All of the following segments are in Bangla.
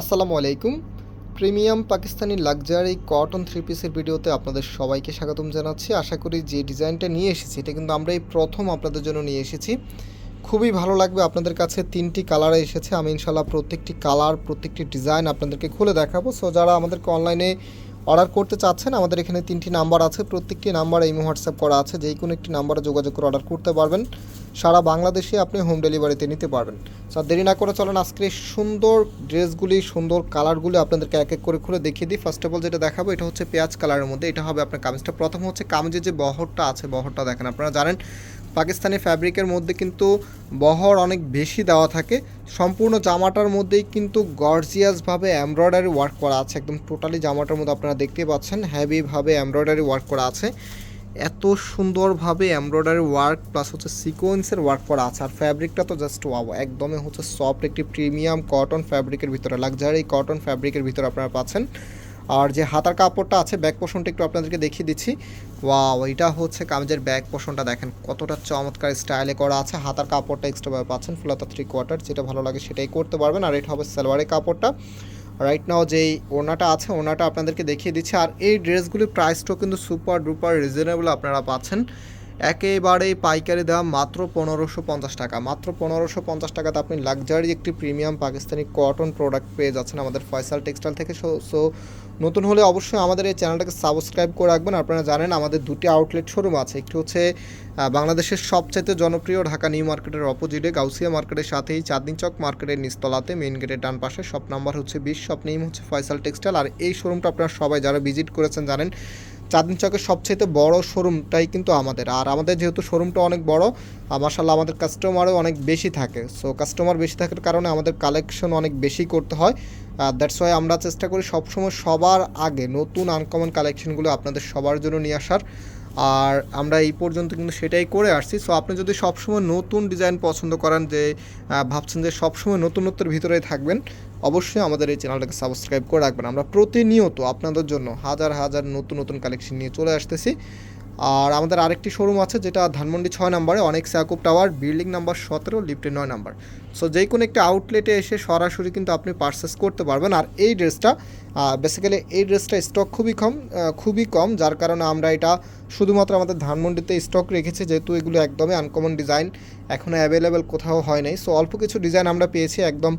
আসসালামু আলাইকুম। Premium Pakistani luxury cotton three পিসের ভিডিওতে আপনাদের সবাইকে স্বাগতম জানাচ্ছি। আশা করি যে ডিজাইনটা নিয়ে এসেছি, এটা কিন্তু আমরা এই প্রথম আপনাদের জন্য নিয়ে এসেছি। খুবই ভালো লাগবে আপনাদের কাছে, তিনটি কালারে এসেছে। আমি ইনশাল্লাহ প্রত্যেকটি কালার, প্রত্যেকটি ডিজাইন আপনাদেরকে খুলে দেখাবো। সো যারা আমাদেরকে অনলাইনে অর্ডার করতে চাচ্ছেন, আমাদের এখানে তিনটি নাম্বার আছে। প্রত্যেকটি নাম্বার এই হোয়াটসঅ্যাপ করা আছে। যেই কোনো একটি নাম্বারে যোগাযোগ করে অর্ডার করতে পারবেন। সারা বাংলাদেশে আপনি হোম ডেলিভারিতে নিতে পারবেন। স্যার দেরি না করে চলেন আজকে সুন্দর ড্রেসগুলি, সুন্দর কালারগুলি আপনাদেরকে এক এক করে খুলে দেখিয়ে দিই। ফার্স্ট অফ অল যেটা দেখাবো, এটা হচ্ছে পেঁয়াজ কালারের মধ্যে। এটা হবে আপনার কামিজটা। প্রথম হচ্ছে কামিজের যে বহরটা আছে, বহরটা দেখেন আপনারা, জানেন? পাকিস্তানি ফ্যাব্রিকের মধ্যে কিন্তু বহর অনেক বেশি দেওয়া থাকে। সম্পূর্ণ জামাটার মধ্যেই কিন্তু গর্জিয়াসভাবে এমব্রয়ডারি ওয়ার্ক করা আছে। একদম টোটালি জামাটার মধ্যে আপনারা দেখতে পাচ্ছেন হ্যাভিভাবে এমব্রয়ডারি ওয়ার্ক করা আছে। এত সুন্দরভাবে এমব্রয়ডারি ওয়ার্ক প্লাস হচ্ছে সিকোয়েন্সের ওয়ার্ক করা আছে। আর ফ্যাব্রিকটা তো জাস্ট ওয়াও একদমই হচ্ছে সফট একটি প্রিমিয়াম কটন ফ্যাব্রিকের ভিতরে লাক্সারি কটন ফ্যাব্রিকের ভিতরে আপনারা পাচ্ছেন। আর যে হাতার কাপড়টা আছে ব্যাক পোর্শনটা একটু আপনাদেরকে দেখিয়ে দিচ্ছি। ওয়াও এটা হচ্ছে কামিজের ব্যাক পোর্শনটা দেখেন, কতটা চমৎকার স্টাইলে করা আছে। হাতার কাপড়টা এক্সট্রাভাবে পাচ্ছেন ফুলাতা থ্রি কোয়ার্টার যেটা ভালো লাগে সেটাই করতে পারবেন। আর এটা হবে সালোয়ারের কাপড়টা। রাইট নাও যেই ওনাটা আছে ওনাটা আপনাদেরকে দেখিয়ে দিচ্ছে। আর এই ড্রেসগুলির প্রাইসটাও কিন্তু সুপার ডুপার রিজনেবল আপনারা পাচ্ছেন। একেবারেই পাইকারি দাম মাত্র পনেরোশো পঞ্চাশ টাকা। মাত্র পনেরোশো পঞ্চাশ টাকাতে আপনি লাক্সারি একটি প্রিমিয়াম পাকিস্তানি কটন প্রোডাক্ট পেয়ে যাচ্ছেন আমাদের ফয়সাল টেক্সটাইল থেকে। সো সো নতুন হলে অবশ্যই আমাদের এই চ্যানেলটাকে সাবস্ক্রাইব করে রাখবেন। আপনারা জানেন আমাদের দুটি আউটলেট শোরুম আছে। একটি হচ্ছে বাংলাদেশের সবচাইতে জনপ্রিয় ঢাকা নিউ মার্কেটের অপোজিটে গাউসিয়া মার্কেটের সাথেই চাঁদনি চক মার্কেটের নিচতলাতে মেইন গেটের ডান পাশে। শপ নাম্বার হচ্ছে বিশ শপ নেম হচ্ছে ফয়সাল টেক্সটাইল আর এই শোরুমটা আপনারা সবাই যারা ভিজিট করেছেন জানেন চাঁদনি চকের সবচেয়ে বড় শোরুমটাই কিন্তু আমাদের। আর আমাদের যেহেতু শোরুমটা অনেক বড় মাসাল্লাহ আমাদের কাস্টমারও অনেক বেশি থাকে। সো কাস্টমার বেশি থাকার কারণে আমাদের কালেকশন অনেক বেশি করতে হয়। দ্যাটস ওয়াই আমরা চেষ্টা করি সবসময় সবার আগে নতুন আনকমন কালেকশনগুলো আপনাদের সবার জন্য নিয়ে আসার। আর আমরা এই পর্যন্ত কিন্তু সেটাই করে আসছি। সো আপনি যদি সবসময় নতুন ডিজাইন পছন্দ করেন যে ভাবছেন যে সবসময় নতুনত্বের ভিতরেই থাকবেন, অবশ্যই আমাদের এই চ্যানেলটাকে সাবস্ক্রাইব করে রাখবেন। আমরা প্রতিনিয়ত আপনাদের জন্য হাজার হাজার নতুন নতুন কালেকশন নিয়ে চলে আসতেছি। আর আমাদের আরেকটি শোরুম আছে, যেটা ধানমন্ডি ছয় নম্বরে অনেক স্যাকুপ টাওয়ার বিল্ডিং নাম্বার সতেরো লিফটে নয় নাম্বার। সো যেই কোনো একটা আউটলেটে এসে সরাসরি কিন্তু আপনি পারচেস করতে পারবেন। আর এই ড্রেসটা বেসিক্যালি এই ড্রেসটা স্টক খুবই কম খুবই কম, যার কারণে আমরা এটা শুধুমাত্র আমাদের ধানমন্ডিতে স্টক রেখেছি, যেহেতু এগুলো একদমই আনকমন ডিজাইন এখনও অ্যাভেলেবেল কোথাও হয় নাই। সো অল্প কিছু ডিজাইন আমরা পেয়েছি, একদম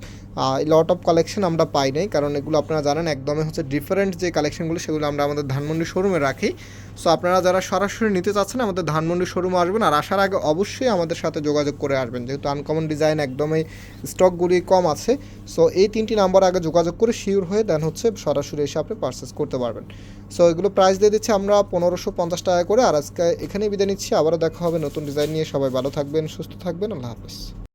লট অফ কালেকশন আমরা পাই নাই, কারণ এগুলো আপনারা জানেন, একদমই হচ্ছে ডিফারেন্ট যে কালেকশনগুলো সেগুলো আমরা আমাদের ধানমন্ডি শোরুমে রাখি। সো আপনারা যারা সরাসরি নিতে চাচ্ছেন, আমাদের ধানমন্ডি শোরুমে আসবেন, আর আসার আগে অবশ্যই আমাদের সাথে যোগাযোগ করে আসবেন, যেহেতু আনকমন ডিজাইন একদমই স্টকগুলি কম আছে। সো এই তিনটি নাম্বার আগে যোগাযোগ করে শিওর হয়ে দেন হচ্ছে সরাসরি এসে আপনি পারচেস করতে পারবেন। সো এগুলো প্রাইস দিয়ে দিচ্ছি আমরা পনেরোশো পঞ্চাশ টাকা করে। আর আজকে এখানেই বিদায় নিচ্ছি। আবারও দেখা হবে নতুন ডিজাইন নিয়ে। সবাই ভালো থাকবেন, সুস্থ থাকবেন। আল্লাহ হাফেজ।